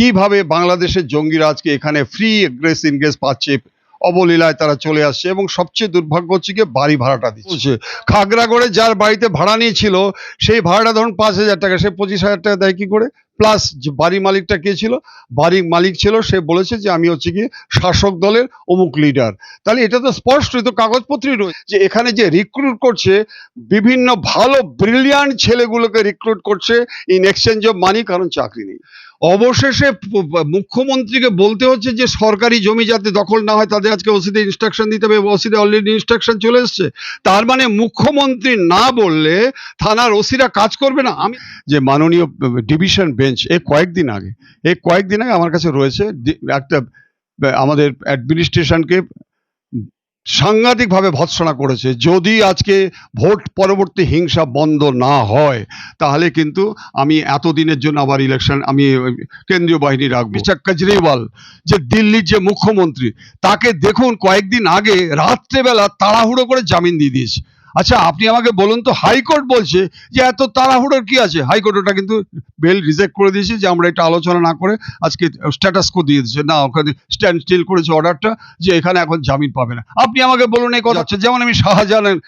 কীভাবে বাংলাদেশের জঙ্গিরা আজকে এখানে ফ্রি এগ্রেস ইনগ্রেস পাচ্ছে, অবলীলায় তারা চলে আসছে এবং সবচেয়ে দুর্ভাগ্য হচ্ছে কি বাড়ি ভাড়াটা দিচ্ছে। খাগড়াগড়ে যার বাড়িতে ভাড়া নিয়েছিল, সেই ভাড়াটা ধরুন পাঁচ হাজার টাকা, সে পঁচিশ হাজার টাকা দেয় কি করে? প্লাস যে বাড়ি মালিকটা কে ছিল? বাড়ির মালিক ছিল, সে বলেছে যে আমি হচ্ছে কি শাসক দলের অমুক লিডার তাহলে এটা তো স্পষ্ট তো কাগজপত্রই রয়েছে যে এখানে যে রিক্রুট করছে, বিভিন্ন ভালো ব্রিলিয়ান্ট ছেলেগুলোকে রিক্রুট করছে ইন এক্সচেঞ্জ অফ মানি কারণ চাকরি নেই। অবশেষে মুখ্যমন্ত্রীকে বলতে হচ্ছে যে সরকারি জমি যাতে দখল না হয় তাদের আজকে ওসিতে ইনস্ট্রাকশন দিতে হবে ওসিতে অলরেডি ইনস্ট্রাকশন চলে এসছে। তার মানে মুখ্যমন্ত্রী না বললে থানার ওসিরা কাজ করবে না। আমি যে মাননীয় ডিভিশন বেঞ্চ, এ কয়েকদিন আগে, এ কয়েকদিন আগে আমার কাছে রয়েছে একটা, আমাদের অ্যাডমিনিস্ট্রেশনকে সাংঘাতিকভাবে ভৎসনা করেছে। যদি আজকে ভোট পরবর্তী হিংসা বন্ধ না হয়, তাহলে কিন্তু আমি এতদিনের জন্য আবার ইলেকশন আমি কেন্দ্রীয় বাহিনী রাখব। মিস্টার কেজরিওয়াল, যে দিল্লির যে মুখ্যমন্ত্রী, তাকে দেখুন কয়েকদিন আগে রাত্রেবেলা তাড়াহুড়ো করে জামিন দিয়ে দিয়েছে। আচ্ছা আপনি আমাকে বলুন তো, হাইকোর্ট বলছে যে এত তাড়াহুড়োর কি আছে? হাইকোর্ট ওটা কিন্তু বেল রিজেক্ট করে দিয়েছে যে আমরা এটা আলোচনা না করে আজকে স্ট্যাটাস কো দিয়ে দিচ্ছে না, ওখানে স্ট্যান্ড স্টিল করেছে অর্ডারটা যে এখানে এখন জামিন পাবে না। আপনি আমাকে বলুন এই কথা। হচ্ছে যেমন আমি শাহজাহানের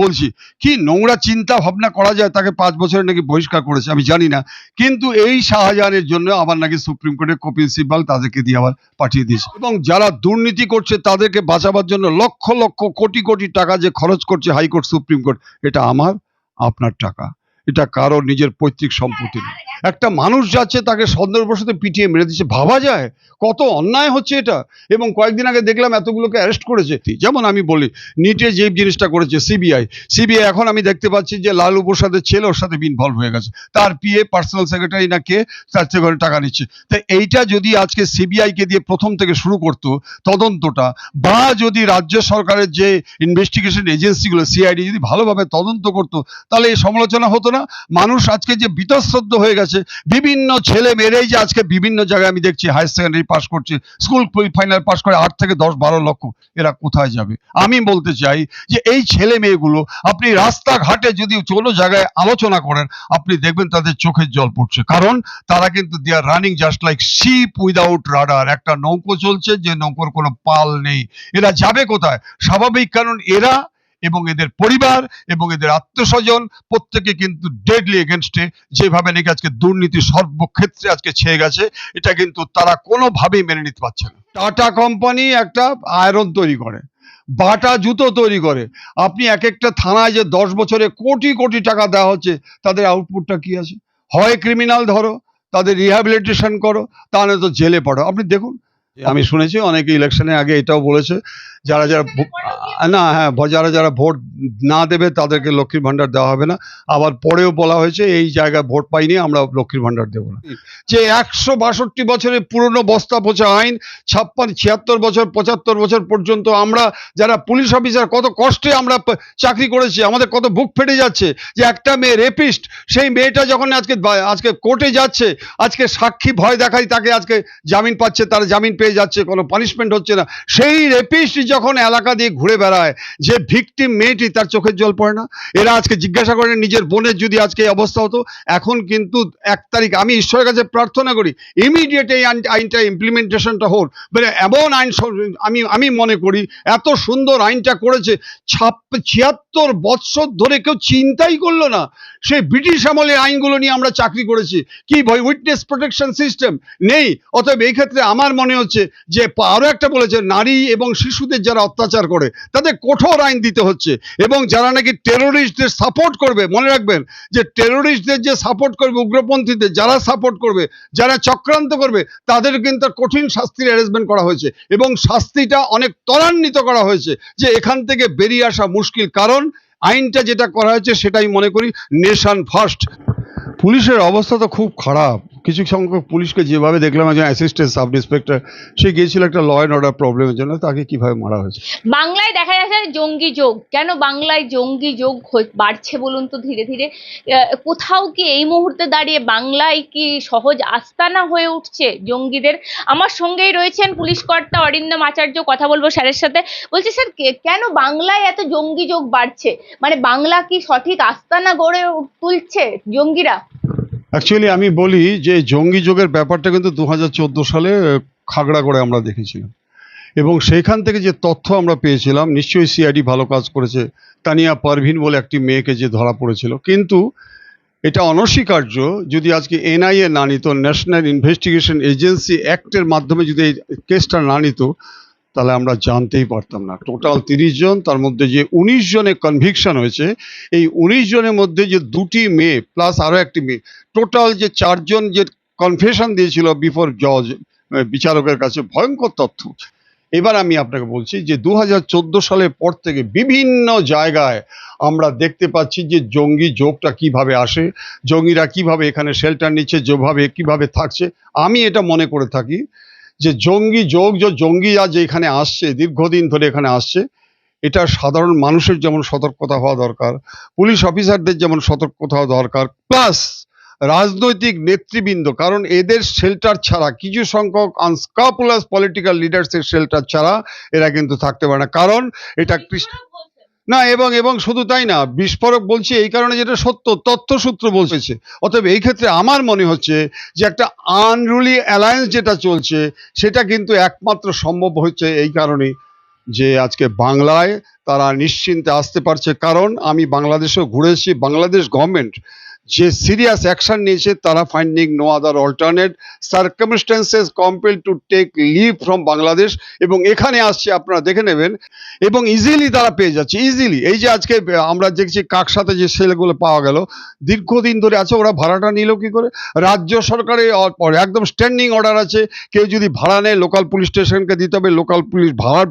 বলছি, কি নোংরা চিন্তা ভাবনা করা যায়? তাকে পাঁচ বছরের নাকি বহিষ্কার করেছে, আমি জানি না। কিন্তু এই শাহজাহানের জন্য আবার নাকি সুপ্রিম কোর্টের কপিল সিব্বাল তাদেরকে দিয়ে আবার পাঠিয়ে দিয়েছে। এবং যারা দুর্নীতি করছে, তাদেরকে বাঁচাবার জন্য লক্ষ লক্ষ, কোটি কোটি টাকা যে খরচ করছে হাইকোর্ট সুপ্রিম কোর্ট এটা আমার আপনার টাকা। এটা কারোর নিজের পৈতৃক সম্পত্তি না একটা মানুষ যাচ্ছে তাকে সন্দেহবশত পিটিয়ে মেরে দিচ্ছে। ভাবা যায়? কত অন্যায় হচ্ছে এটা? এবং কয়েকদিন আগে দেখলাম এতগুলোকে অ্যারেস্ট করেছে। যেমন আমি বলি, নিটে যে জিনিসটা করেছে সিবিআই। সিবিআই এখন আমি দেখতে পাচ্ছি যে লালু প্রসাদের ছেলে ওর সাথে ইনভলভ হয়ে গেছে। তার পিএ পার্সোনাল সেক্রেটারি না কে, তার থেকে টাকা নিচ্ছে। তাই এইটা যদি আজকে সিবিআইকে দিয়ে প্রথম থেকে শুরু করতো, তদন্তটা, বা যদি রাজ্য সরকারের যে ইনভেস্টিগেশন এজেন্সিগুলো সিআইডি যদি ভালোভাবে তদন্ত করতো, তাহলে এই সমালোচনা হতো না? মানুষ আজকে যে বিতস্তব্ধ হয়ে গেছে বিভিন্ন ছেলে মেয়েরাই যে আজকে বিভিন্ন জায়গায় আমি দেখছি হায়ার সেকেন্ডারি পাস করছে স্কুল ফাইনাল পাস করে আট থেকে দশ, বারো লক্ষ, এরা কোথায় যাবে? আমি বলতে চাই যে এই ছেলে মেয়েগুলো, আপনি রাস্তাঘাটে যদি কোনো জায়গায় আলোচনা করেন, আপনি দেখবেন তাদের চোখের জল পড়ছে। কারণ তারা কিন্তু they are running just like ship without rudder একটা নৌকো চলছে, যে নৌকোর কোনো পাল নেই। এরা যাবে কোথায়? স্বাভাবিক কারণ এরা এবং এদের পরিবার এবং এদের আত্মস্বজন প্রত্যেকে কিন্তু ডেডলি এগেনস্টে যেভাবে নাকি আজকে দুর্নীতি সর্বক্ষেত্রে আজকে ছেয়ে গেছে, এটা কিন্তু তারা কোনোভাবেই মেনে নিতে পারছে না। টাটা কোম্পানি একটা আয়রন তৈরি করে, বাটা জুতো তৈরি করে। আপনি এক একটা থানায় যে দশ বছরে কোটি কোটি টাকা দেওয়া হচ্ছে, তাদের আউটপুটটা কি আছে? হয় ক্রিমিনাল ধরো, তাদের রিহ্যাবিলিটেশন করো, তা নয় তো জেলে পড়ো। আপনি দেখুন আমি শুনেছি অনেকে ইলেকশনের আগে এটাও বলেছে যারা যারা না হ্যাঁ যারা যারা ভোট না দেবে তাদেরকে লক্ষ্মীর ভান্ডার দেওয়া হবে না। আবার পরেও বলা হয়েছে এই জায়গায় ভোট পাইনি আমরা লক্ষ্মীর ভান্ডার দেবো না। যে একশো বাষট্টি বছরের পুরনো বস্তা পচা আইন ছাপ্পান্ন ছিয়াত্তর বছর পঁচাত্তর বছর পর্যন্ত আমরা যারা পুলিশ অফিসার কত কষ্টে আমরা চাকরি করেছি আমাদের কত বুক ফেটে যাচ্ছে যে একটা মেয়ে রেপিস্ট সেই মেয়েটা যখন আজকে আজকে কোর্টে যাচ্ছে আজকে সাক্ষী ভয় দেখাই তাকে আজকে জামিন পাচ্ছে তারা জামিন পেয়ে যাচ্ছে, কোনো পানিশমেন্ট হচ্ছে না। সেই রেপিস্ট যখন এলাকা দিয়ে ঘুরে বেড়ায়, যে ভিকটিম মেয়েটি তার চোখের জল পড়ে না। এরা আজকে জিজ্ঞাসা করেন নিজের বোনের যদি আজকে এই অবস্থা হতো, এখন কিন্তু এক তারিখ, আমি ঈশ্বরের কাছে প্রার্থনা করি ইমিডিয়েট এই আইনটা ইমপ্লিমেন্টেশনটা হোক। মানে এমন আইন আমি আমি মনে করি, এত সুন্দর আইনটা করেছে, ছাপ ছিয়াত্তর বৎসর ধরে কেউ চিন্তাই করল না। সেই ব্রিটিশ আমলের আইনগুলো নিয়ে আমরা চাকরি করেছি। কি ভয়? উইটনেস প্রোটেকশন সিস্টেম নেই। অতএব এই ক্ষেত্রে আমার মনে হচ্ছে যে পা- আরও একটা বলেছে, নারী এবং শিশুদের যারা অত্যাচার করে, তাদের কঠোর আইন দিতে হচ্ছে। এবং যারা নাকি টেরোরিস্টদের সাপোর্ট করবে, মনে রাখবেন যে টেরোরিস্টদের যে সাপোর্ট করবে, উগ্রপন্থীদের যারা সাপোর্ট করবে, যারা চক্রান্ত করবে, তাদের কিন্তু কঠিন শাস্তির অ্যারেঞ্জমেন্ট করা হয়েছে। এবং শাস্তিটা অনেক ত্বরান্বিত করা হয়েছে যে এখান থেকে বেরিয়ে আসা মুশকিল কারণ, আইনটা যেটা করা হয়েছে সেটাই মনে করি নেশন ফার্স্ট পুলিশের অবস্থা তো খুব খারাপ। কিছু সংখ্যক পুলিশকে যেভাবে দেখলাম, একজন অ্যাসিস্ট্যান্ট সাব ইন্সপেক্টর সে গিয়েছিল একটা ল অ্যান্ড অর্ডার প্রবলেমের জন্য, তাকে কীভাবে মারা হয়েছে? বাংলায় দেখা যাচ্ছে জঙ্গি যোগ, কেন বাংলায় জঙ্গি যোগ বাড়ছে বলুন তো ধীরে ধীরে? কোথাও কি এই মুহূর্তে দাঁড়িয়ে বাংলায় কি সহজ আস্তানা হয়ে উঠছে জঙ্গিদের? আমার সঙ্গেই রয়েছেন পুলিশ কর্তা অরিন্দম আচার্য, কথা বলব স্যারের সাথে। বলছি, স্যার কেন বাংলায় এত জঙ্গি যোগ বাড়ছে? মানে বাংলা কি সঠিক আস্তানা গড়ে তুলছে জঙ্গিরা? অ্যাকচুয়ালি আমি বলি যে জঙ্গি যোগের ব্যাপারটা কিন্তু দু সালে খাগড়া করে আমরা দেখেছিলাম। এবং সেইখান থেকে যে তথ্য আমরা পেয়েছিলাম, নিশ্চয়ই সিআইডি ভালো কাজ করেছে। তানিয়া পারভিন বলে একটি মেয়েকে যে ধরা পড়েছিল। কিন্তু এটা অনস্বীকার্য, যদি আজকে এনআইএ না নিত ন্যাশনাল ইনভেস্টিগেশন এজেন্সি অ্যাক্টের মাধ্যমে যদি এই কেসটা না নিত তাহলে আমরা জানতেই পারতাম না। টোটাল তিরিশ জন, তার মধ্যে যে উনিশ জনের কনভিকশন হয়েছে, এই উনিশ জনের মধ্যে যে দুটি মেয়ে প্লাস আরও একটি মেয়ে টোটাল যে চারজন যে কনফেশন দিয়েছিল বিফোর জজ বিচারকের কাছে, ভয়ঙ্কর তথ্য। এবার আমি আপনাকে বলছি যে দু হাজার চোদ্দ সালের পর থেকে বিভিন্ন জায়গায় আমরা দেখতে পাচ্ছি যে জঙ্গি যোগটা কীভাবে আসে, জঙ্গিরা কীভাবে এখানে শেল্টার নিচ্ছে, যেভাবে, কীভাবে থাকছে। আমি এটা মনে করে থাকি যে জঙ্গি যোগ যে জঙ্গিরা যে এখানে আসছে দীর্ঘদিন ধরে এখানে আসছে এটা সাধারণ মানুষের যেমন সতর্কতা হওয়া দরকার পুলিশ অফিসারদের যেমন সতর্কতা হওয়া দরকার প্লাস রাজনৈতিক নেতৃবৃন্দ কারণ এদের শেল্টার ছাড়া কিছু সংখ্যক আনস্কাপুলাস পলিটিক্যাল লিডার্সের শেল্টার ছাড়া এরা কিন্তু থাকতে পারে না। কারণ এটা কৃষ্ণ না, এবং এবং শুধু তাই না, বিস্ফোরক বলছি এই কারণে যেটা সত্য, তথ্যসূত্র বলছে। অতএব এই ক্ষেত্রে আমার মনে হচ্ছে যে একটা আনরুলি অ্যালায়েন্স যেটা চলছে, সেটা কিন্তু একমাত্র সম্ভব হচ্ছে এই কারণে যে আজকে বাংলায় তারা নিশ্চিন্তে আসতে পারছে। কারণ আমি বাংলাদেশেও ঘুরেছি বাংলাদেশ গভর্নমেন্ট যে সিরিয়াস অ্যাকশন নিয়েছে তারা finding no other alternate circumstances compel to take leave from Bangladesh এবং এখানে আসছে, আপনারা দেখে নেবেন, এবং ইজিলি তারা পেয়ে যাচ্ছে ইজিলি এই যে আজকে আমরা দেখছি কাকসাতে যে ছেলেগুলো পাওয়া গেল, দীর্ঘদিন ধরে আছে, ওরা ভাড়াটা নিল কি করে? রাজ্য অ- একদম স্ট্যান্ডিং অর্ডার আছে, কেউ যদি ভাড়া নেয় লোকাল পুলিশ স্টেশনকে দিতে হবে লোকাল পুলিশ ভাড়া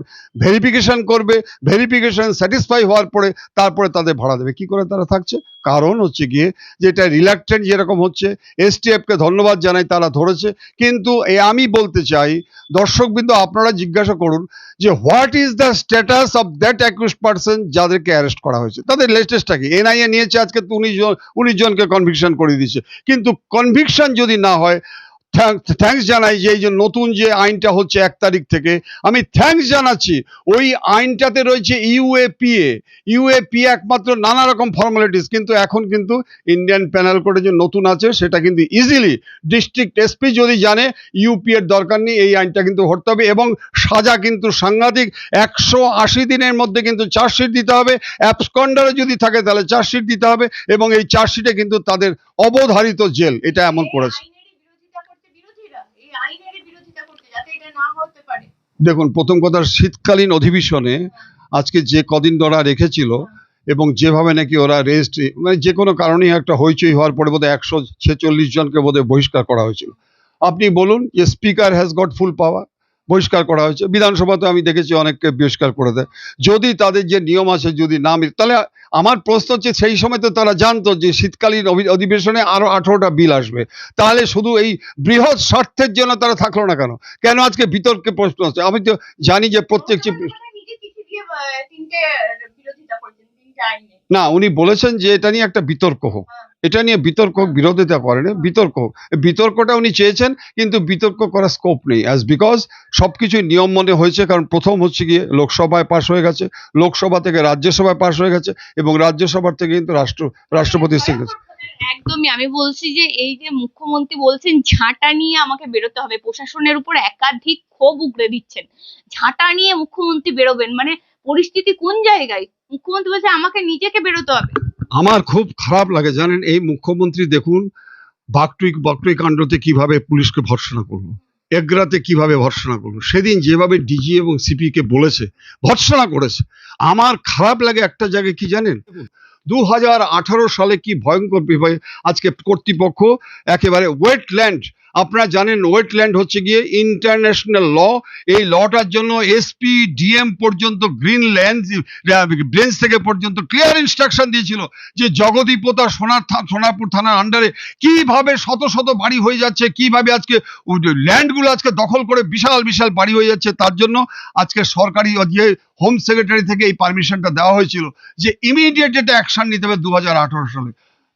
ভেরিফিকেশন করবে ভেরিফিকেশন স্যাটিসফাই হওয়ার পরে তারপরে তাদের ভাড়া দেবে। কি করে তারা থাকছে? কারণ হচ্ছে গিয়ে যেটা রিল্যাক্টেন্ট যেরকম হচ্ছে এসটিএফকে ধন্যবাদ জানাই তারা ধরেছে। কিন্তু এ আমি বলতে চাই, দর্শকবৃন্দ আপনারা জিজ্ঞাসা করুন যে what is the status of that accused person যাদেরকে অ্যারেস্ট করা হয়েছে? তাদের লেটেস্টটা কি? এনআইএ নিয়েছে আজকে উনিশ জন, উনিশ জনকে কনভিকশন করে দিয়েছে। কিন্তু কনভিকশন যদি না হয় থ্যাঙ্কস জানাই যে এই যে নতুন যে আইনটা হচ্ছে এক তারিখ থেকে, আমি থ্যাঙ্কস জানাচ্ছি। ওই আইনটাতে রয়েছে ইউএপিএ ইউএপি একমাত্র নানা রকম ফর্মালিটিস কিন্তু এখন কিন্তু ইন্ডিয়ান প্যানেল কোডে যে নতুন আছে, সেটা কিন্তু ইজিলি ডিস্ট্রিক্ট এসপি যদি জানে ইউপি এর দরকার নেই, এই আইনটা কিন্তু হতে হবে এবং সাজা কিন্তু সাংঘাতিক। একশো আশি দিনের মধ্যে কিন্তু চার্জশিট দিতে হবে। অ্যাপসকন্ডারে যদি থাকে, তাহলে চার্জশিট দিতে হবে এবং এই চার্জশিটে কিন্তু তাদের অবধারিত জেল, এটা এমন করেছে আইনেরই বিরোধিতা করছে যাতে এটা না হতে পারে দেখুন, প্রথম কথা, শীতকালীন অধিবেশনে আজকে যে কদিন ধরা রেখেছিল এবং যেভাবে নাকি ওরা রেস্ট মানে যে কোনো কারণেই একটা হইচই হওয়ার পরে বোধহয় একশো ছেচল্লিশ জনকে বোধহয় বহিষ্কার করা হয়েছিল। আপনি বলুন যে speaker has got full power বহিষ্কার করা হয়েছে। বিধানসভাতে আমি দেখেছি অনেককে বহিষ্কার করে দেয়। যদি তাদের যে নিয়ম আছে যদি না মিলে তাহলে আমার প্রশ্ন হচ্ছে সেই সময় তো তারা জানতো যে শীতকালীন অধিবেশনে আরও আঠারোটা বিল আসবে। তাহলে শুধু এই বৃহৎ স্বার্থের জন্য তারা থাকল না কেন? কেন আজকে বিতর্কে প্রশ্ন আছে আমি তো জানি যে প্রত্যেক না উনি বলেছেন যে এটা নিয়ে একটা বিতর্ক হোক। এটা নিয়ে বিতর্ক বিরোধিতা করেন বিতর্ক। বিতর্কটা উনি চেয়েছেন কিন্তু বিতর্ক করার স্কোপ নেই। অ্যাজ বিকজ সবকিছু নিয়ম মনে হয়েছে কারণ প্রথম হচ্ছে গিয়ে লোকসভায় পাশ হয়ে গেছে লোকসভা থেকে রাজ্যসভায় পাশ হয়ে গেছে এবং রাজ্যসভার থেকে কিন্তু রাষ্ট্র রাষ্ট্রপতি সিগনেচার। একদমই আমি বলছি যে এই যে মুখ্যমন্ত্রী বলছেন ঝাঁটা নিয়ে আমাকে বেরোতে হবে। প্রশাসনের উপর একাধিক ক্ষোভ উগড়ে দিচ্ছেন। ঝাঁটা নিয়ে মুখ্যমন্ত্রী বেরোবেন মানে পরিস্থিতি কোন জায়গায়? মুখ্যমন্ত্রী বলছে আমাকে নিজেকে বেরোতে হবে। আমার খুব খারাপ লাগে, জানেন? এই মুখ্যমন্ত্রী দেখুন, বাকটুই বাকটুই কাণ্ডতে কীভাবে পুলিশকে ভর্সনা করল, এগরাতে কীভাবে ভর্সনা করল, সেদিন যেভাবে ডিজি এবং সিপি কে বলেছে ভর্সনা করেছে। আমার খারাপ লাগে একটা জায়গায় কি জানেন? দু হাজার আঠারো সালে কি ভয়ঙ্কর আজকে কর্তৃপক্ষ একেবারে ওয়েটল্যান্ড আপনারা জানেন ওয়েটল্যান্ড হচ্ছে গিয়ে ইন্টারন্যাশনাল ল। এই লটার জন্য এসপি ডিএম পর্যন্ত গ্রিন ল্যান্ড ব্রেঞ্চ থেকে পর্যন্ত ক্লিয়ার ইনস্ট্রাকশন দিয়েছিল যে জগদীপতা সোনার সোনারপুর থানার আন্ডারে কীভাবে শত শত বাড়ি হয়ে যাচ্ছে, কীভাবে আজকে ল্যান্ডগুলো আজকে দখল করে বিশাল বিশাল বাড়ি হয়ে যাচ্ছে, তার জন্য আজকে সরকারি যে হোম সেক্রেটারি থেকে এই পারমিশনটা দেওয়া হয়েছিল যে ইমিডিয়েট এটা অ্যাকশন নিতে হবে দু সালে।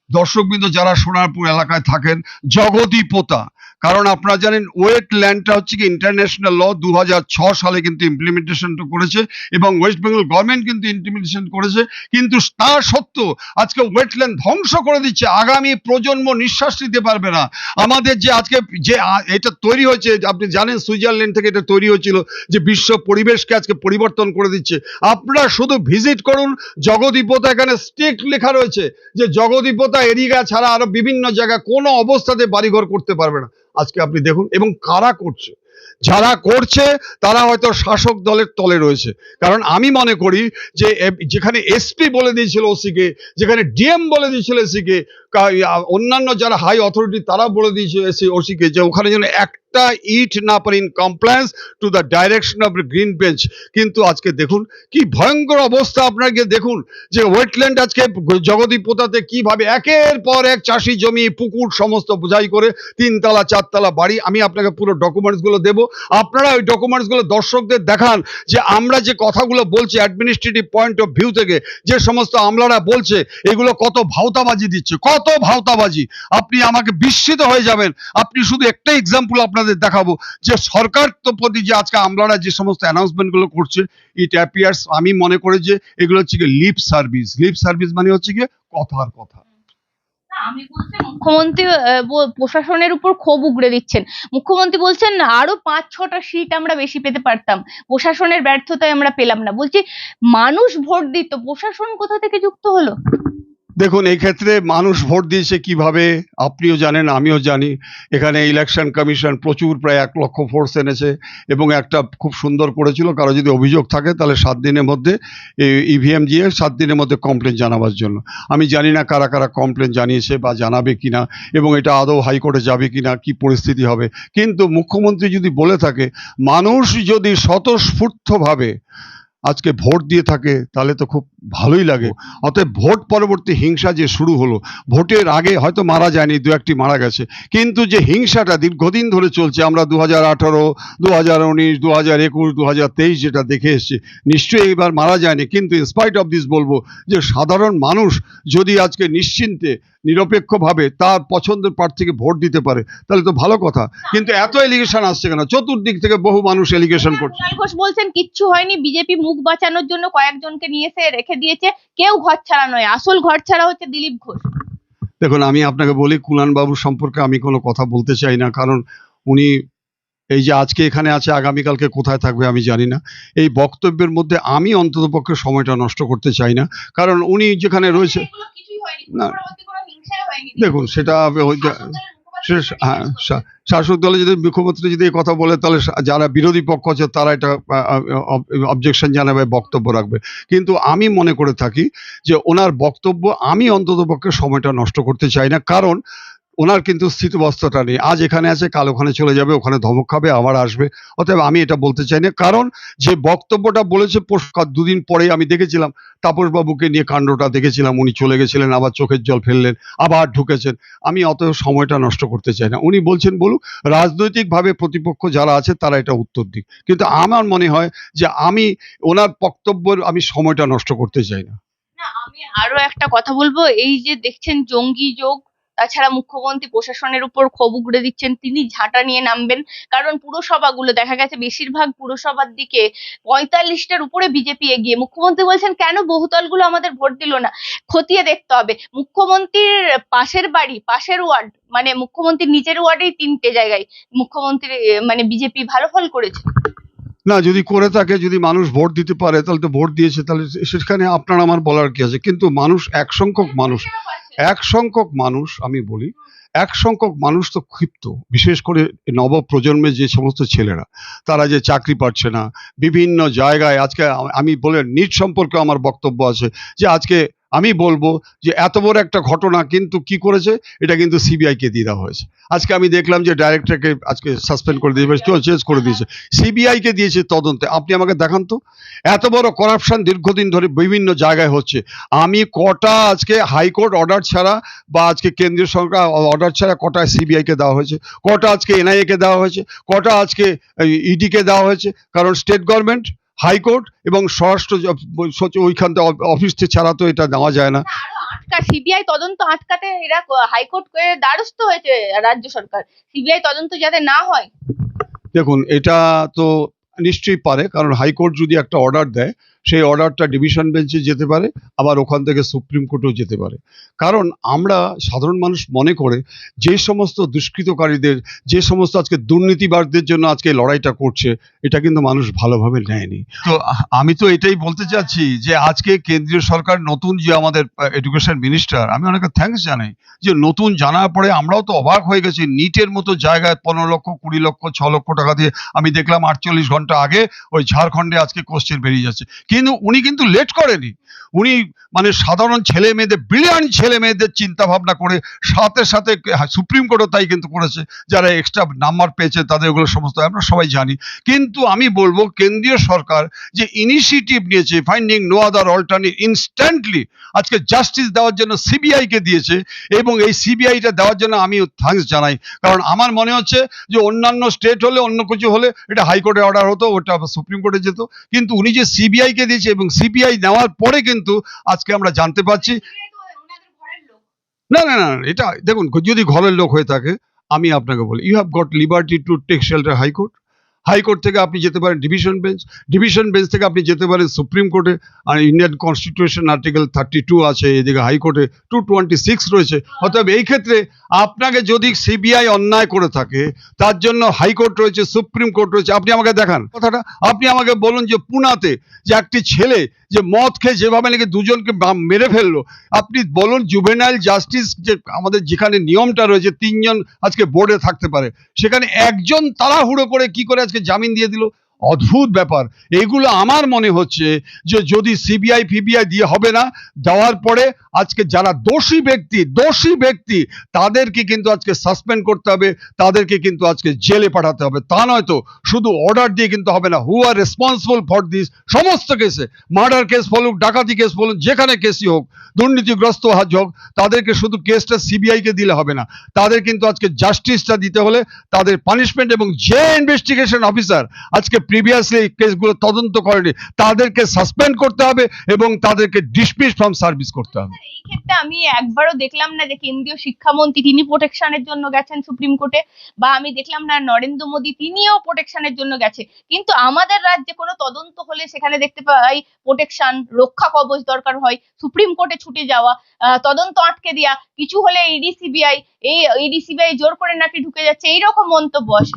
দর্শকবৃন্দ যারা সোনারপুর এলাকায় থাকেন, জগদীপতা কারণ আপনারা জানেন ওয়েট ল্যান্ডটা হচ্ছে কি ইন্টারন্যাশনাল ল দু সালে কিন্তু ইমপ্লিমেন্টেশনটা করেছে এবং ওয়েস্ট বেঙ্গল গভর্নমেন্ট কিন্তু ইমপ্লিমেন্টেশন করেছে। কিন্তু তা সত্ত্বেও আজকে ওয়েটল্যান্ড ধ্বংস করে দিচ্ছে। আগামী প্রজন্ম নিঃশ্বাস নিতে পারবে না। আমাদের যে আজকে যে এটা তৈরি হয়েছে, আপনি জানেন সুইজারল্যান্ড থেকে এটা তৈরি হয়েছিল যে বিশ্ব পরিবেশকে আজকে পরিবর্তন করে দিচ্ছে। আপনারা শুধু ভিজিট করুন, জগদীপতা এখানে স্টেট লেখা রয়েছে যে জগদীপতা এরিয়া ছাড়া আরও বিভিন্ন জায়গায় কোনো অবস্থাতে বাড়িঘর করতে পারবে না। আজকে আপনি দেখুন, এবং কারা করছে? যারা করছে, তারা হয়তো শাসক দলের তলে রয়েছে। কারণ আমি মনে করি যে যেখানে এসপি বলে দিয়েছিল ওসিকে, যেখানে ডিএম বলে দিয়েছিল এসিকে অন্যান্য যারা হাই অথরিটি তারা বলে দিয়েছে ওসিকে যে ওখানে যেন একটা ইট না পারে in compliance to the direction of green bench কিন্তু আজকে দেখুন, কি ভয়ঙ্কর অবস্থা আপনাকে দেখুন, যে ওয়েটল্যান্ড আজকে জগদীপ পোতাতে কীভাবে একের পর এক চাষি জমি, পুকুর সমস্ত বোঝাই করে তিনতলা, চারতলা বাড়ি, আমি আপনাকে পুরো ডকুমেন্টসগুলো দেব। আপনারা ওই ডকুমেন্টসগুলো দর্শকদের দেখান, যে আমরা যে কথাগুলো বলছি অ্যাডমিনিস্ট্রেটিভ পয়েন্ট অফ ভিউ থেকে, যে সমস্ত আমলারা বলছে, এগুলো কত ভাওতাবাজি দিচ্ছে, কত ভাওতাবাজি। আপনি আমাকে বিস্মিত হয়ে যাবেন। আপনি শুধু একটা এক্সাম্পল আপনাদের দেখাবো যে সরকার তো প্রতি যে আজকে আমলারা যে সমস্ত অ্যানাউন্সমেন্টগুলো করছে ইট অ্যাপিয়ার্স আমি মনে করি যে এগুলো হচ্ছে কি লিপ সার্ভিস লিপ সার্ভিস মানে হচ্ছে কি কথার কথা। আমি বলছি মুখ্যমন্ত্রী আহ, প্রশাসনের উপর ক্ষোভ উগড়ে দিচ্ছেন। মুখ্যমন্ত্রী বলছেন আরও পাঁচ ছটা সিট আমরা বেশি পেতে পারতাম। প্রশাসনের ব্যর্থতায় আমরা পেলাম না। বলছি মানুষ ভোট দিত প্রশাসন কোথা থেকে যুক্ত হলো? দেখুন, এই ক্ষেত্রে মানুষ ভোট দিয়েছে কীভাবে? আপনিও জানেন, আমিও জানি। এখানে ইলেকশন কমিশন প্রচুর, প্রায় এক লক্ষ ফোর্স এনেছে এবং একটা খুব সুন্দর করেছিল। কারও যদি অভিযোগ থাকে, তাহলে সাত দিনের মধ্যে ইভিএম দিয়ে সাত দিনের মধ্যে কমপ্লেন জানাবার জন্য। আমি জানি না কারা কারা কমপ্লেন জানিয়েছে বা জানাবে কিনা এবং এটা আদৌ হাইকোর্টে যাবে কিনা, কি পরিস্থিতি হবে। কিন্তু মুখ্যমন্ত্রী যদি বলে থাকে, মানুষ যদি স্বতঃস্ফূর্তভাবে আজকে ভোট দিয়ে থাকে, তাহলে তো খুব ভালোই লাগে। অতএব ভোট পরবর্তী হিংসা যে শুরু হলো, ভোটের আগে হয়তো মারা যায়নি, দু একটি মারা গেছে। কিন্তু যে হিংসাটা দীর্ঘদিন ধরে চলছে, আমরা দু হাজার আঠারো দু হাজার উনিশ দু হাজার একুশ দু হাজার তেইশ যেটা দেখে এসেছি, নিশ্চয়ই এইবার মারা যায়নি। কিন্তু ইনস্পাইট অফ দিস বলব যে সাধারণ মানুষ যদি আজকে নিশ্চিন্তে নিরপেক্ষভাবে তার পছন্দের প্রার্থীকে ভোট দিতে পারে তাহলে তো ভালো কথা। কিন্তু এত এলিগেশন আসছে কেন? চতুর্দিক থেকে বহু মানুষ এলিগেশন করছে। কুণাল ঘোষ বলছেন কিচ্ছু হয়নি বিজেপি মুখ বাঁচানোর জন্য কয়েকজনকে নিয়ে এসে রেখে দিয়েছে কেউ ঘর ছাড়া নয় আসল ঘর ছাড়া হচ্ছে দিলীপ ঘোষ। দেখুন আমি আপনাকে বলি কুলান বাবুর সম্পর্কে আমি কোনো কথা বলতে চাই না কারণ উনি এই যে আজকে এখানে আছে আগামীকালকে কোথায় থাকবে আমি জানি না। এই বক্তব্যের মধ্যে আমি অন্ততপক্ষে সময়টা নষ্ট করতে চাই না কারণ উনি যেখানে রয়েছে না। দেখুন সেটা শাসক হ্যাঁ, শাসক দলে যদি মুখ্যমন্ত্রী যদি এই কথা বলে তাহলে যারা বিরোধী পক্ষ আছে তারা এটা অবজেকশন জানাবে বক্তব্য রাখবে। কিন্তু আমি মনে করে থাকি যে ওনার বক্তব্য আমি অন্ততপক্ষে সময়টা নষ্ট করতে চাই না। কারণ ওনার কিন্তু স্থিতবস্ত্রটা নেই। আজ এখানে আছে, কাল ওখানে চলে যাবে, ওখানে ধমক খাবে আবার আসবে। অতএব আমি এটা বলতে চাই না। কারণ যে বক্তব্যটা বলেছে দুদিন পরেই আমি দেখেছিলাম, তাপসবাবুকে নিয়ে কাণ্ডটা দেখেছিলাম, উনি চলে গেছিলেন, আবার চোখের জল ফেললেন, আবার ঢুকেছেন। আমি অত সময়টা নষ্ট করতে চাই না। উনি বলছেন, বলুক, রাজনৈতিকভাবে প্রতিপক্ষ যারা আছে, তারা এটা উত্তর দিক। কিন্তু আমার মনে হয় যে আমি, ওনার বক্তব্যের আমি সময়টা নষ্ট করতে চাই না, আমি আরও একটা কথা বলব। এই যে দেখছেন জঙ্গি যোগ তাছাড়া মুখ্যমন্ত্রী প্রশাসনের উপর ক্ষোভ উগড়ে দিচ্ছেন, তিনি ঝাঁটা নিয়ে নামবেন। কারণ পুরসভাগুলো, দেখা গেছে বেশিরভাগ পুরসভার দিকে পঁয়তাল্লিশটার উপরে বিজেপি এগিয়ে। মুখ্যমন্ত্রী বলছেন, কেন বহুতলগুলো আমাদের ভোট দিল না? খতিয়ে দেখতে হবে। মুখ্যমন্ত্রীর পাশের বাড়ি, পাশের ওয়ার্ড মানে মুখ্যমন্ত্রীর নিজের ওয়ার্ডেই তিনটে জায়গায় মুখ্যমন্ত্রী মানে বিজেপি ভালো ফল করেছে। না, যদি করে থাকে, যদি মানুষ ভোট দিতে পারে, তাহলে তো ভোট দিয়েছে, তাহলে সেখানে আপনার আমার বলার কি আছে? কিন্তু মানুষ, এক সংখ্যক মানুষ এক সংখ্যক মানুষ, আমি বলি, এক সংখ্যক মানুষ তো ক্ষিপ্ত, বিশেষ করে নব প্রজন্মের যে সমস্ত ছেলেরা। তারা যে চাকরি পাচ্ছে না, বিভিন্ন জায়গায় আজকে আমি বলে, নিট সম্পর্কে আমার বক্তব্য আছে যে আজকে আমি বলব যে এত বড় একটা ঘটনা কিন্তু কি করেছে? এটা কিন্তু সিবিআইকে দিয়ে দেওয়া হয়েছে। আজকে আমি দেখলাম যে ডাইরেক্টরকে আজকে সাসপেন্ড করে দিয়েছে চেঞ্জ করে দিয়েছে। সিবিআইকে দিয়েছে তদন্তে। আপনি আমাকে দেখান তো। এত বড় করাপশন দীর্ঘদিন ধরে বিভিন্ন জায়গায় হচ্ছে। আমি কটা আজকে হাইকোর্ট অর্ডার ছাড়া বা আজকে কেন্দ্রীয় সরকার অর্ডার ছাড়া কটা সিবিআইকে দেওয়া হয়েছে? কটা আজকে এনআইএ কে দেওয়া হয়েছে? কটা আজকে ইডিকে দেওয়া হয়েছে? কারণ স্টেট গভর্নমেন্ট হাইকোর্ট এবং স্বরাষ্ট্র ওইখান থেকে অফিস ছাড়া তো এটা দেওয়া যায় না। সিবিআই তদন্ত আটকাতে এরা হাইকোর্ট দ্বারস্থ হয়েছে রাজ্য সরকার। সিবিআই তদন্ত যাতে না হয়। দেখুন এটা তো নিশ্চয়ই পারে কারণ হাইকোর্ট যদি একটা অর্ডার দেয় সেই অর্ডারটা ডিভিশন বেঞ্চে যেতে পারে, আবার ওখান থেকে সুপ্রিম কোর্টেও যেতে পারে। কারণ আমরা সাধারণ মানুষ মনে করে যে সমস্ত দুষ্কৃতকারীদের, যে সমস্ত আজকে দুর্নীতিবাদদের জন্য আজকে লড়াইটা করছে, এটা কিন্তু মানুষ ভালোভাবে নেয়নি। তো আমি তো এটাই বলতে চাচ্ছি যে আজকে কেন্দ্রীয় সরকার নতুন যে আমাদের এডুকেশন মিনিস্টার আমি অনেক থ্যাঙ্কস জানাই যে নতুন জানার পরে আমরাও তো অবাক হয়ে গেছি, নিটের মতো জায়গায় পনেরো লক্ষ, কুড়ি লক্ষ, ছ লক্ষ টাকা দিয়ে আমি দেখলাম আটচল্লিশ ঘণ্টা আগে ওই ঝাড়খণ্ডে আজকে কোশ্চেন বেরিয়ে যাচ্ছে। কিন্তু উনি কিন্তু লেট করেনি। উনি মানে সাধারণ ছেলে মেয়েদের ব্রিলিয়ান্ট ছেলে মেয়েদের চিন্তা ভাবনা করে সাথে সাথে সুপ্রিম কোর্টও তাই কিন্তু করেছে। যারা এক্সট্রা নাম্বার পেয়েছে তাদের ওগুলো সমস্ত আমরা সবাই জানি। কিন্তু আমি বলব কেন্দ্রীয় সরকার যে ইনিশিয়েটিভ নিয়েছে finding no other alternate instantly আজকে জাস্টিস দেওয়ার জন্য সিবিআইকে দিয়েছে এবং এই সিবিআইটা দেওয়ার জন্য আমি থ্যাঙ্কস জানাই। কারণ আমার মনে হচ্ছে যে অন্যান্য স্টেট হলে, অন্য কিছু হলে এটা হাইকোর্টে অর্ডার হতো, ওটা সুপ্রিম কোর্টে যেত। কিন্তু উনি যে সিবিআই কে দিয়েছে এবং সিবিআই নেওয়ার পরে কিন্তু আজকে আমরা জানতে পারছি। না না না না, এটা দেখুন যদি ঘরের লোক হয়ে থাকে আমি আপনাকে বলি you have got liberty to take shelter high court high court থেকে আপনি যেতে পারেন ডিভিশন বেঞ্চ। ডিভিশন বেঞ্চ থেকে আপনি যেতে পারেন সুপ্রিম কোর্টে। আর Indian constitution article thirty two আছে, এদিকে হাইকোর্টে টু টোয়েন্টি সিক্স রয়েছে। অতএব এই ক্ষেত্রে আপনাকে যদি সিবিআই অন্যায় করে থাকে, তার জন্য হাইকোর্ট রয়েছে, সুপ্রিম কোর্ট রয়েছে, আপনি আমাকে দেখান। কথাটা, আপনি আমাকে বলুন যে পুনাতে যে একটি ছেলে যে মদ খেয়ে যেভাবে নাকি দুজনকে মেরে ফেলল। আপনি বলুন জুভেনাইল জাস্টিস যে আমাদের যেখানে নিয়মটা রয়েছে, তিনজন আজকে বোর্ডে থাকতে পারে। সেখানে একজন তাড়াহুড়ো করে কি করে আজকে জামিন দিয়ে দিল? অদ্ভুত ব্যাপার। এগুলো আমার মনে হচ্ছে যে যদি সিবিআই, ফিবিআই দিয়ে হবে না, দেওয়ার পরে আজকে যারা দোষী ব্যক্তি দোষী ব্যক্তি, তাদেরকে কিন্তু আজকে সাসপেন্ড করতে হবে, তাদেরকে কিন্তু আজকে জেলে পাঠাতে হবে। তা নয় তো, শুধু অর্ডার দিয়ে কিন্তু হবে না। Who are responsible for this সমস্ত কেসে। মার্ডার কেস বলুক, ডাকাতি কেস বলুন যেখানে কেসই হোক, দুর্নীতিগ্রস্ত হাজ হোক তাদেরকে শুধু কেসটা সিবিআইকে দিলে হবে না। তাদের কিন্তু আজকে জাস্টিসটা দিতে হলে তাদের পানিশমেন্ট এবং যে ইনভেস্টিগেশন অফিসার আজকে প্রিভিয়াসলি এই কেসগুলো তদন্ত করেনি, তাদেরকে সাসপেন্ড করতে হবে এবং তাদেরকে ডিসমিস ফ্রম সার্ভিস করতে হবে। এই ক্ষেত্রে আমি একবারও দেখলাম না যে কেন্দ্রীয় শিক্ষামন্ত্রী তিনি প্রোটেকশনের জন্য গেছেন সুপ্রিম কোর্টে, বা আমি দেখলাম না নরেন্দ্র মোদী তিনিও প্রোটেকশনের জন্য গেছে। কিন্তু আমাদের রাজ্যে কোনো তদন্ত হলে সেখানে দেখতে পাই প্রোটেকশন রক্ষা কবচ দরকার হয়, সুপ্রিম কোর্টে ছুটে যাওয়া তদন্ত আটকে দেওয়া কিছু হলে ইডি সিবিআই এই ইডি সিবিআই জোর করে নাকি ঢুকে যাচ্ছে, এইরকম মন্তব্য আসে।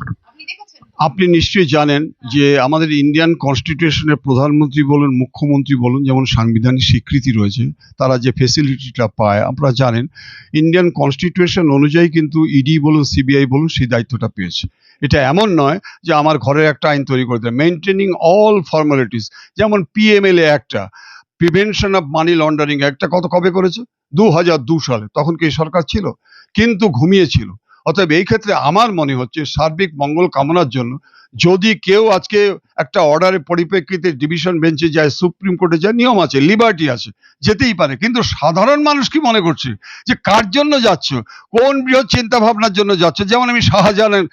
আপনি নিশ্চয়ই জানেন যে আমাদের ইন্ডিয়ান কনস্টিটিউশনের প্রধানমন্ত্রী বলুন, মুখ্যমন্ত্রী বলুন, যেমন সাংবিধানিক স্বীকৃতি রয়েছে, তারা যে ফেসিলিটিটা পায়, আপনারা জানেন ইন্ডিয়ান কনস্টিটিউশন অনুযায়ী কিন্তু ইডি বলুন সিবিআই বলুন, সেই দায়িত্বটা পেয়েছে। এটা এমন নয় যে আমার ঘরের একটা আইন তৈরি করে দেয়। মেনটেনিং অল ফর্মালিটিস যেমন পিএমএলএ একটা প্রিভেনশন অফ মানি লন্ডারিং একটা কত, কবে করেছে? দু হাজার দু সালে, তখন কি সরকার ছিল? কিন্তু ঘুমিয়েছিল। অতএব এই ক্ষেত্রে আমার মনে হচ্ছে সার্বিক মঙ্গল কামনার জন্য যদি কেউ আজকে একটা অর্ডারের পরিপ্রেক্ষিতে ডিভিশন বেঞ্চে যায়, সুপ্রিম কোর্টে যায়, নিয়ম আছে, লিবার্টি আছে, যেতেই পারে। কিন্তু সাধারণ মানুষ কি মনে করছে? যে কার জন্য যাচ্ছ? কোন বৃহৎ চিন্তা ভাবনার জন্য যাচ্ছ? যেমন আমি শাহজাহানের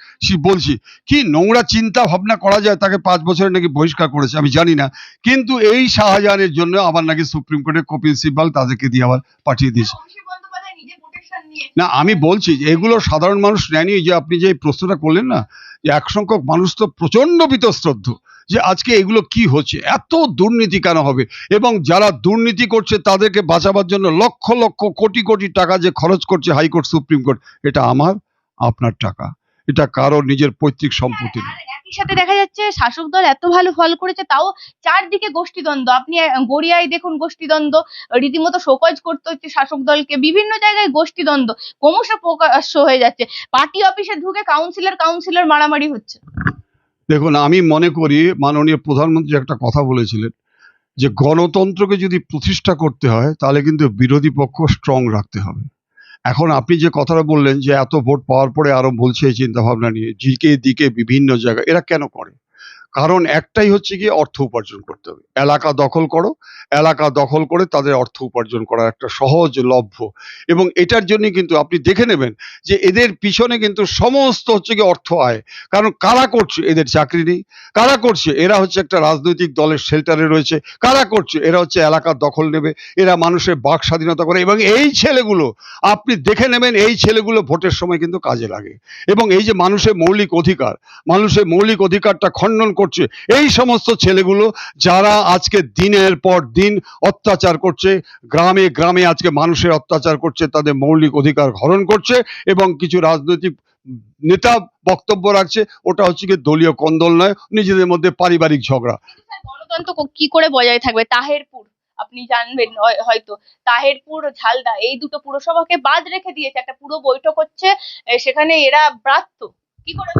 বলছি, কি নোংরা চিন্তা ভাবনা করা যায় তাকে পাঁচ বছরে নাকি বহিষ্কার করেছে? আমি জানি না। কিন্তু এই শাহজাহানের জন্য আবার নাকি সুপ্রিম কোর্টে কপিল সিব্বাল তাদেরকে দিয়ে আবার পাঠিয়ে দিয়েছে অভিষেক বন্দ্যোপাধ্যায় নিজে প্রোটেকশন নিয়ে না, আমি বলছি যে এগুলো সাধারণ মানুষ নেয়নি, যে আপনি যে প্রশ্নটা করলেন না, যে এক সংখ্যক মানুষ তো প্রচণ্ড বিতশ্রদ্ধ যে আজকে এগুলো কি হচ্ছে, এত দুর্নীতি কেন হবে? এবং যারা দুর্নীতি করছে তাদেরকে বাঁচাবার জন্য লক্ষ লক্ষ কোটি কোটি টাকা যে খরচ করছে হাইকোর্ট, সুপ্রিম কোর্ট, এটা আমার, আপনার টাকা। এটা কারও নিজের পৈতৃক সম্পত্তি না। আর একই সাথে দেখা যাচ্ছে শাসক দল এত ভালো ফল করেছে, তাও চারদিকে গোষ্ঠীদ্বন্দ্ব। আপনি গড়িয়ায় দেখুন গোষ্ঠীদ্বন্দ্ব, রীতিমতো শোকজ করতে হচ্ছে শাসক দলকে। বিভিন্ন জায়গায় গোষ্ঠীদ্বন্দ্ব ক্রমশ প্রকাশ্য হয়ে যাচ্ছে। পার্টি অফিসে ঢুকে কাউন্সিলর কাউন্সিলর মারামারি হচ্ছে। দেখুন, আমি মনে করি, মাননীয় প্রধানমন্ত্রী একটা কথা বলেছিলেন যে গণতন্ত্রকে যদি প্রতিষ্ঠা করতে হয়, তাহলে কিন্তু বিরোধী পক্ষ স্ট্রং রাখতে হবে। এখন আপনি যে কথাটা বললেন যে এত ভোট পাওয়ার পরে আরও বলছে এই চিন্তা ভাবনা নিয়ে, জিকে, দিকে বিভিন্ন জায়গায়, এরা কেন করে? কারণ একটাই হচ্ছে কি অর্থ উপার্জন করতে হবে। এলাকা দখল করো, এলাকা দখল করে তাদের অর্থ উপার্জন করার একটা সহজ লভ্য। এবং এটার জন্য কিন্তু আপনি দেখে নেবেন যে এদের পিছনে কিন্তু সমস্ত হচ্ছে কি অর্থ আয়। কারণ কারা করছে? এদের চাকরি নেই। কারা করছে? এরা হচ্ছে একটা রাজনৈতিক দলের শেল্টারে রয়েছে। কারা করছে? এরা হচ্ছে এলাকা দখল নেবে। এরা মানুষের বাক স্বাধীনতা করে এবং এই ছেলেগুলো, আপনি দেখে নেবেন এই ছেলেগুলো ভোটের সময় কিন্তু কাজে লাগে। এবং এই যে মানুষের মৌলিক অধিকার, মানুষের মৌলিক অধিকারটা খণ্ডন করছে। এই সমস্ত ছেলেগুলো যারা আজকে দিনের পর দিন অত্যাচার করছে, গ্রামে গ্রামে আজকে মানুষের অত্যাচার করছে, তাদের মৌলিক অধিকার হরণ করছে এবং কিছু রাজনৈতিক নেতা বক্তব্য রাখছে, ওটা হচ্ছে কি দলীয় কন্দল নয়, নিজেদের মধ্যে পারিবারিক ঝগড়া। গণতন্ত্র কি করে বজায় থাকবে? তাহেরপুর, আপনি জানবেন হয়তো। তাহেরপুর, ঝালদা, এই দুটো পুরসভাকে বাদ রেখে দিয়েছে, একটা পুরো বৈঠক হচ্ছে সেখানে এরা ব্রাত্য। কি করে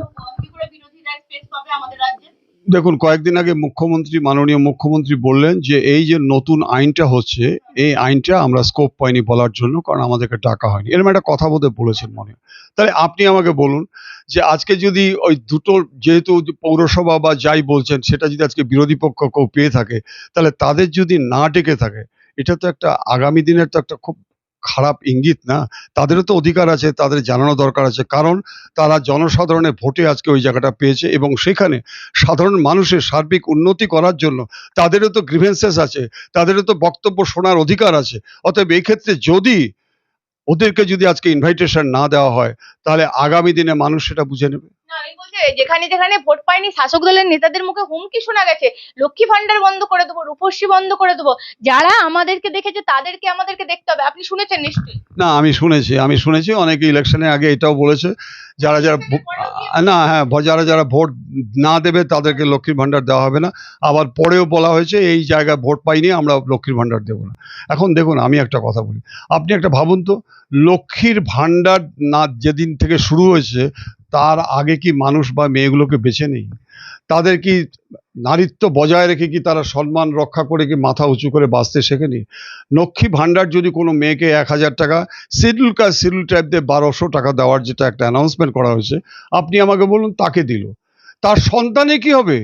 কি করে বিরোধীরা স্পেস পাবে আমাদের রাজ্যে? দেখুন, কয়েকদিন আগে মুখ্যমন্ত্রী, মাননীয় মুখ্যমন্ত্রী বললেন যে এই যে নতুন আইনটা হচ্ছে, এই আইনটা আমরা স্কোপ পাইনি বলার জন্য কারণ আমাদেরকে ডাকা হয়নি। এরকম একটা কথা বোধহয় বলেছেন মনে তাহলে আপনি আমাকে বলুন যে আজকে যদি ওই দুটো যেহেতু পৌরসভা বা যাই বলছেন, সেটা যদি আজকে বিরোধী পক্ষ কেউ পেয়ে থাকে, তাহলে তাদের যদি না ডেকে থাকে, এটা তো একটা আগামী দিনের তো একটা খুব খারাপ ইঙ্গিত না, তাদেরও তো অধিকার আছে, তাদের জানানো দরকার আছে। কারণ তারা জনসাধারণের ভোটে আজকে ওই জায়গাটা পেয়েছে এবং সেখানে সাধারণ মানুষের সার্বিক উন্নতি করার জন্য তাদেরও তো গ্রিভেন্সেস আছে, তাদেরও তো বক্তব্য শোনার অধিকার আছে। অতএব ক্ষেত্রে যদি ওদেরকে যদি আজকে ইনভাইটেশন না দেওয়া হয়, তাহলে আগামী দিনে মানুষ সেটা বুঝে নেবে। আমি বলছি যেখানে যেখানে ভোট পায়নি শাসক দলের নেতাদের মুখে হুমকি শোনা গেছে, লক্ষ্মী ভান্ডার বন্ধ করে দেবো, রূপশ্রী বন্ধ করে দেবো, যারা আমাদেরকে দেখেছে তাদেরকে আমাদেরকে দেখতে হবে, আপনি শুনেছেন নিশ্চয়ই? না, আমি শুনেছি আমি শুনেছি, অনেকে ইলেকশনের আগে এটাও বলেছে, যারা যারা না হ্যাঁ যারা যারা ভোট না দেবে তাদেরকে লক্ষ্মীর ভাণ্ডার দেওয়া হবে না, আবার পরেও বলা হয়েছে, এই জায়গায় ভোট পাইনি, আমরা লক্ষ্মীর ভাণ্ডার দেবো না। এখন দেখুন, আমি একটা কথা বলি, আপনি একটা ভাবুন তো, লক্ষ্মীর ভাণ্ডার না যেদিন থেকে শুরু হয়েছে তার আগে কি মানুষ বা মেয়েগুলোকে বেছে নেই? তাদের কি নারীত্ব বজায় রেখে কি তারা সম্মান রক্ষা করে কি মাথা উঁচু করে বাঁচতে শেখেনি? লক্ষ্মী ভাণ্ডার যদি কোনো মেয়েকে এক হাজার টাকা শিডিউল কাজ শিডিউল টাইপদের বারোশো টাকা দেওয়ার যেটা একটা অ্যানাউন্সমেন্ট করা হয়েছে, আপনি আমাকে বলুন তাকে দিল। তার সন্তানে কি হবে?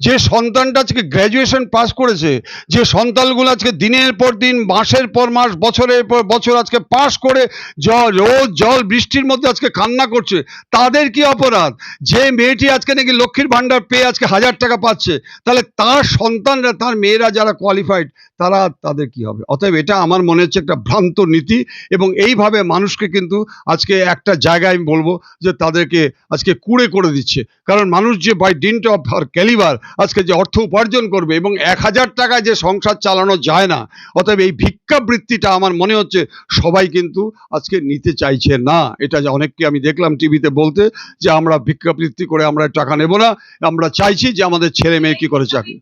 যে সন্তানটা আজকে গ্র্যাজুয়েশন পাস করেছে, যে সন্তানগুলো আজকে দিনের পর দিন, মাসের পর মাস, বছরের পর বছর আজকে পাস করে জল রোজ জল, বৃষ্টির মধ্যে আজকে কান্না করছে, তাদের কি অপরাধ? যে মেয়েটি আজকে নাকি লক্ষ্মীর ভাণ্ডার পেয়ে আজকে হাজার টাকা পাচ্ছে, তাহলে তার সন্তানরা, তার মেয়েরা যারা কোয়ালিফাইড তারা তাদের কি হবে? অতএব এটা আমার মনে হচ্ছে একটা ভ্রান্ত নীতি এবং এইভাবে মানুষকে কিন্তু আজকে একটা জায়গায় আমি বলব যে তাদেরকে আজকে কুড়ে করে দিচ্ছে। কারণ মানুষ যে by dint of our calibre আজকে যে অর্থ উপার্জন করবে এবং এক হাজার টাকায় যে সংসার চালানো যায় না, অতএব এই ভিক্ষাবৃত্তিটা আমার মনে হচ্ছে সবাই কিন্তু আজকে নিতে চাইছে না। এটা যে অনেককে আমি দেখলাম টিভিতে বলতে যে আমরা ভিক্ষাবৃত্তি করে আমরা টাকা নেব না, আমরা চাইছি যে আমাদের ছেলে মেয়ে কি করে চাকরি।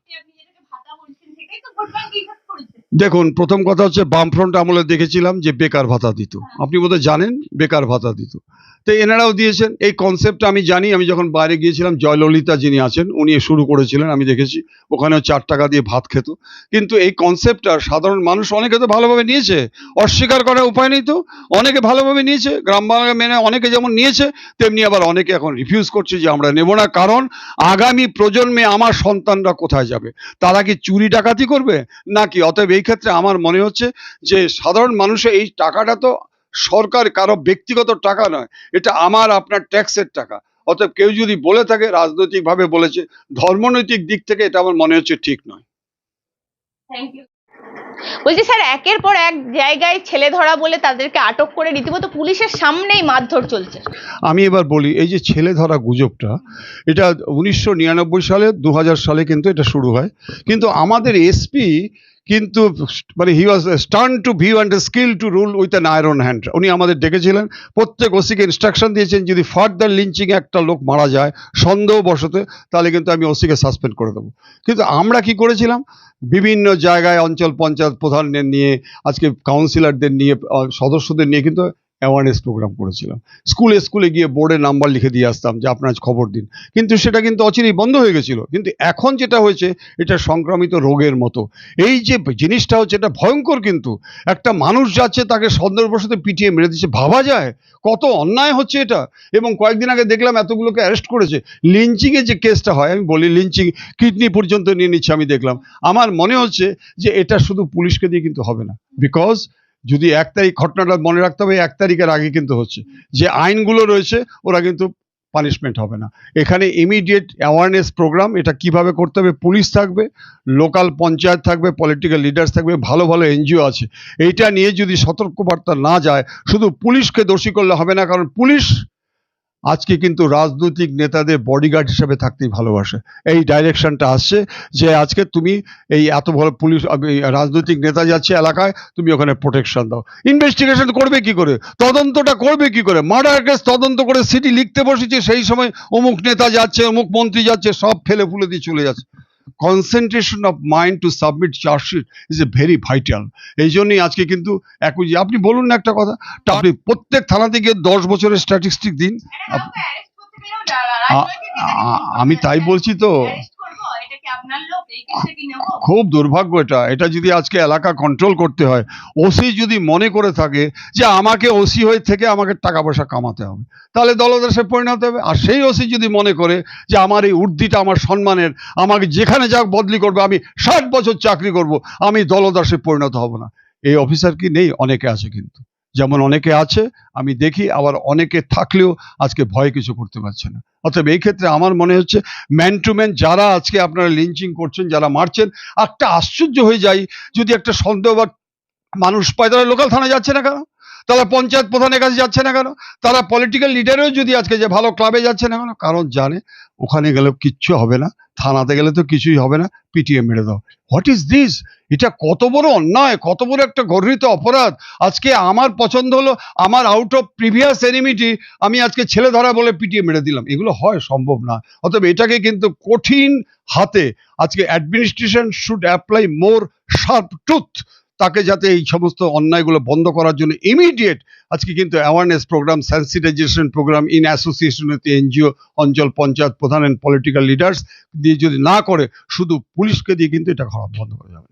দেখুন, প্রথম কথা হচ্ছে বামফ্রন্ট আমলে দেখেছিলাম যে বেকার ভাতা দিত। আপনি বোধহয় জানেন, বেকার ভাতা দিত। তো এনারাও দিয়েছেন, এই কনসেপ্টটা আমি জানি, আমি যখন বাইরে গিয়েছিলাম, জয়ললিতা যিনি আছেন, উনি শুরু করেছিলেন, আমি দেখেছি, ওখানেও চার টাকা দিয়ে ভাত খেত। কিন্তু এই কনসেপ্টটা সাধারণ মানুষ অনেকে তো ভালোভাবে নিয়েছে, অস্বীকার করার উপায় নেই তো, অনেকে ভালোভাবে নিয়েছে, গ্রাম বাংলা মেনে অনেকে যেমন নিয়েছে, তেমনি আবার অনেকে এখন রিফিউজ করছে যে আমরা নেব না, কারণ আগামী প্রজন্মে আমার সন্তানরা কোথায় যাবে? তারা কি চুরি ডাকাতি করবে? নাকি অতএব এই ক্ষেত্রে আমার মনে হচ্ছে যে সাধারণ মানুষের এই টাকাটা তো সরকার কারও ব্যক্তিগত টাকা নয় এটা আমার আপনার ট্যাক্সের টাকা। অতএব কেউ যদি বলে থাকে রাজনৈতিকভাবে বলেছে ধর্মনৈতিক দিক থেকে এটা আমার মনে হচ্ছে ঠিক নয়। থ্যাংক ইউ বলছি স্যার একের পর এক জায়গায় ছেলে ধরা বলে তাদেরকে আটক করে রীতিমতো পুলিশের সামনেই মারধর চলছে। আমি এবার বলি এই যে ছেলে ধরা গুজবটা এটা উনিশশো নিরানব্বই সালে দু হাজার সালে কিন্তু এটা শুরু হয়। কিন্তু আমাদের এসপি কিন্তু মানে he was stern to view and skill to rule with an iron hand উনি আমাদের ডেকেছিলেন। প্রত্যেক ওসিকে ইনস্ট্রাকশন দিয়েছেন, যদি ফার্দার লিঞ্চিং একটা লোক মারা যায় সন্দেহবশত, তাহলে কিন্তু আমি ওসিকে সাসপেন্ড করে দেবো। কিন্তু আমরা কি করেছিলাম? বিভিন্ন জায়গায় অঞ্চল পঞ্চায়েত প্রধানদের নিয়ে, আজকে কাউন্সিলরদের নিয়ে সদস্যদের নিয়ে কিন্তু অ্যাওয়ারনেস প্রোগ্রাম করেছিলাম। স্কুলে স্কুলে গিয়ে বোর্ডে নাম্বার লিখে দিয়ে আসতাম যে আপনার খবর দিন। কিন্তু সেটা কিন্তু অচিরেই বন্ধ হয়ে গেছিল। কিন্তু এখন যেটা হয়েছে, এটা সংক্রামিত রোগের মতো। এই যে জিনিসটা হচ্ছে, এটা ভয়ঙ্কর কিন্তু। একটা মানুষ যাচ্ছে, তাকে সন্দেহবশত পিটিয়ে মেরে দিচ্ছে। ভাবা যায়? কত অন্যায় হচ্ছে এটা? এবং কয়েকদিন আগে দেখলাম এতগুলোকে অ্যারেস্ট করেছে। লিঞ্চিংয়ে যে কেসটা হয়, আমি বলি লিঞ্চিং, কিডনি পর্যন্ত নিয়ে নিচ্ছে আমি দেখলাম। আমার মনে হচ্ছে যে এটা শুধু পুলিশকে দিয়ে কিন্তু হবে না। বিকজ যদি এক তারিখ, ঘটনাটা মনে রাখতে হবে, এক তারিখের আগে কিন্তু হচ্ছে। যে আইনগুলো রয়েছে, ওরা কিন্তু পানিশমেন্ট হবে না। এখানে ইমিডিয়েট অ্যাওয়ারনেস প্রোগ্রাম এটা কীভাবে করতে হবে পুলিশ থাকবে লোকাল পঞ্চায়েত থাকবে পলিটিক্যাল লিডার্স থাকবে, ভালো ভালো এনজিও আছে। এইটা নিয়ে যদি সতর্কবার্তা না যায়, শুধু পুলিশকে দোষী করলে হবে না, কারণ পুলিশ আজকে কিন্তু রাজনৈতিক নেতাদের বডিগার্ড হিসাবে থাকতেই ভালোবাসে। এই ডাইরেকশনটা আসছে যে আজকে তুমি এই এত ভালো পুলিশ রাজনৈতিক নেতা যাচ্ছে এলাকায়, তুমি ওখানে প্রোটেকশন দাও। ইনভেস্টিগেশন করবে কি করে? তদন্তটা করবে কি করে? মার্ডার কেস তদন্ত করে সিটি লিখতে বসেছে, সেই সময় অমুক নেতা যাচ্ছে, অমুক মন্ত্রী যাচ্ছে, সব ফেলে ফুলে দিয়ে চলে যাচ্ছে। Concentration of mind to submit chargesheet is a very vital এই জন্যই আজকে কিন্তু একই আপনি বলুন না একটা কথা আপনি প্রত্যেক থানাতে গিয়ে দশ বছরের স্ট্যাটিস্টিক দিন। আমি তাই বলছি তো। খুব দুর্ভাগ্য এটা। এটা যদি আজকে এলাকা কন্ট্রোল করতে হয়, ওসি যদি মনে করে থাকে যে আমাকে ওসি হয়ে থেকে আমাকে টাকা পয়সা কামাতে হবে, তাহলে দলদাসে পরিণত হবে। আর সেই ওসি যদি মনে করে যে আমার এই উর্দিটা, আমার সম্মানের, আমাকে যেখানে যাক বদলি করবে, আমি ষাট বছর চাকরি করব, আমি দলদাসে পরিণত হব না। এই অফিসার কি নেই? অনেকে আছে কিন্তু। যেমন অনেকে আছে, আমি দেখি, আবার অনেকে থাকলেও আজকে ভয় কিছু করতে পারছে না। অতএব এই ক্ষেত্রে আমার মনে হচ্ছে ম্যান টু ম্যান যারা আজকে আপনারা লিঞ্চিং করছেন, যারা মারছেন, একটা আশ্চর্য হয়ে যায় যদি একটা সন্দেহ বা মানুষ পায়, তারা লোকাল থানায় যাচ্ছে না কেন? তারা পঞ্চায়েত প্রধানের কাছে যাচ্ছে না কেন? তারা পলিটিক্যাল লিডারেও যদি আজকে যে ভালো ক্লাবে যাচ্ছে না কেন? কারণ জানে, ওখানে গেলে কিচ্ছু হবে না, থানাতে গেলে তো কিছুই হবে না পিটিএ মেরে দাও। হোয়াট ইজ দিস এটা কত বড় অন্যায়, কত বড় একটা গর্হিত অপরাধ। আজকে আমার পছন্দ হলো, আমার আউট অফ প্রিভিয়াস এনিমিটি আমি আজকে ছেলে ধরা বলে পিটিয়ে মেরে দিলাম। এগুলো হয় সম্ভব না। অতএব এটাকে কিন্তু কঠিন হাতে আজকে administration should apply more sharp tooth তাকে যাতে এই সমস্ত অন্যায়গুলো বন্ধ করার জন্য ইমিডিয়েট আজকে কিন্তু awareness programme sensitization programme in association with NGO অঞ্চল পঞ্চায়েত প্রধান অ্যান্ড পলিটিক্যাল লিডার্স দিয়ে যদি না করে, শুধু পুলিশকে দিয়ে কিন্তু এটা খারাপ বন্ধ করা যাবে।